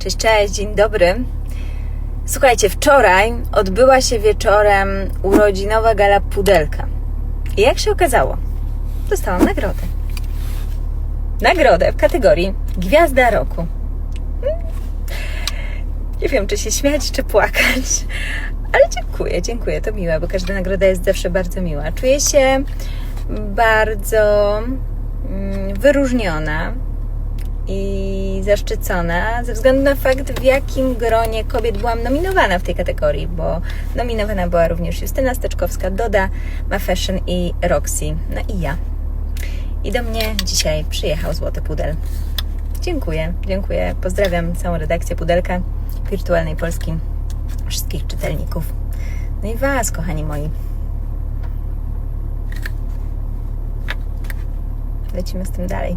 Cześć, cześć, dzień dobry. Słuchajcie, wczoraj odbyła się wieczorem urodzinowa gala Pudelka. I jak się okazało, dostałam nagrodę. Nagrodę w kategorii Gwiazda Roku. Nie wiem, czy się śmiać, czy płakać, ale dziękuję, dziękuję, to miłe, bo każda nagroda jest zawsze bardzo miła. Czuję się bardzo mm, wyróżniona zaszczycona ze względu na fakt, w jakim gronie kobiet byłam nominowana w tej kategorii, bo nominowana była również Justyna Steczkowska, Doda, Ma Fashion i Roxy, no i ja. I do mnie dzisiaj przyjechał Złoty Pudel. Dziękuję, dziękuję. Pozdrawiam całą redakcję Pudelka Wirtualnej Polski, wszystkich czytelników. No i Was, kochani moi. Lecimy z tym dalej.